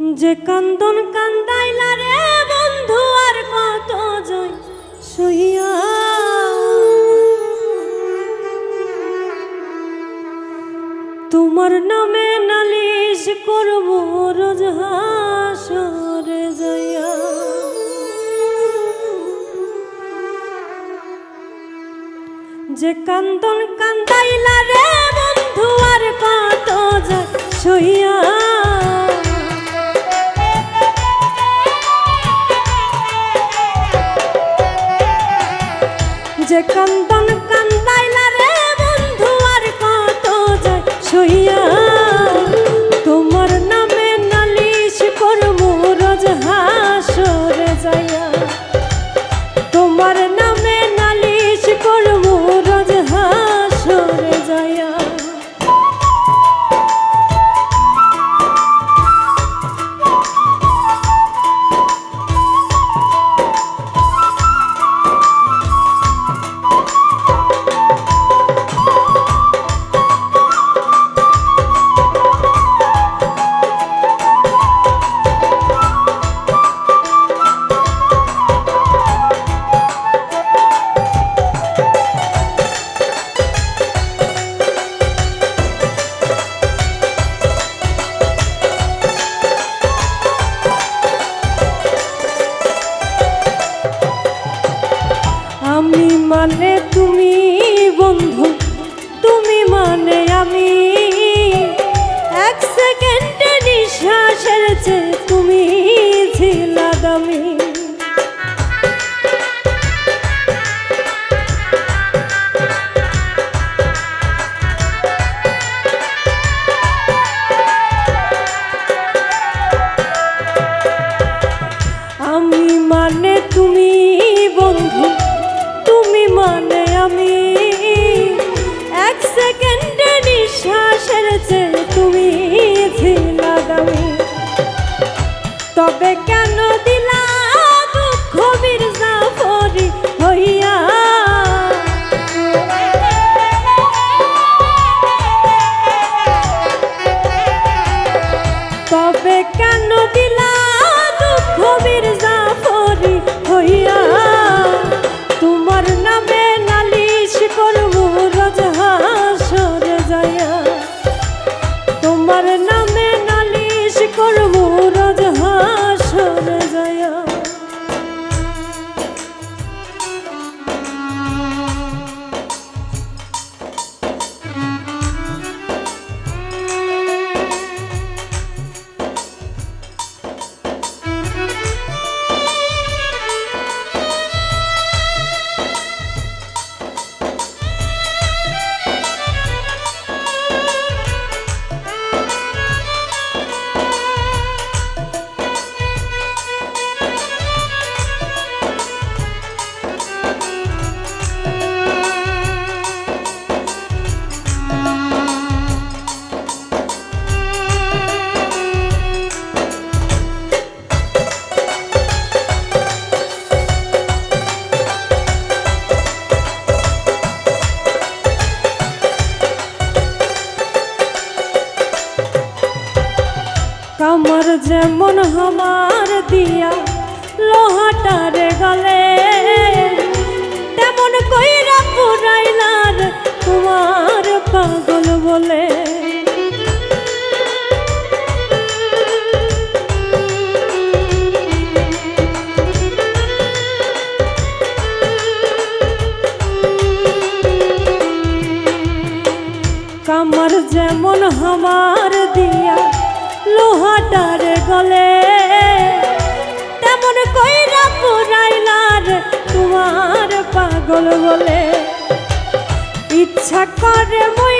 যে কান্দন কান্দাইলা রে বন্ধু, আর কত জয় সইয়া তোমার নামে নালিশ করব, রোজ হাসরে জয়া যে কান্দন কান্দাইলা রে বন্ধু, আর কত যায় সইয়া আমি এক সেকেন্ডে নিঃশ্বাসের চেয়ে তুমি ছিলা দামি। তবে কেন দিলা যেমন হামার দিয়া লোহাটারে গলে তেমন কইরা পুরাইলার তোমার পাগল বলে। কামর যেমন হামার গলে তেমন কইরা পুরাইলার তোমার পাগল বলে। ইচ্ছা করে মইরা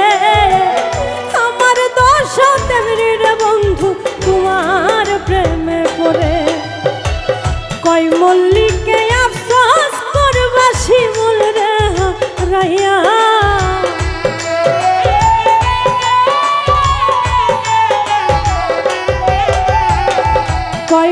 প্রেমে পড়ে। কই মল্লিকে আফসোস করবা শিমুল রে রাইয়া কই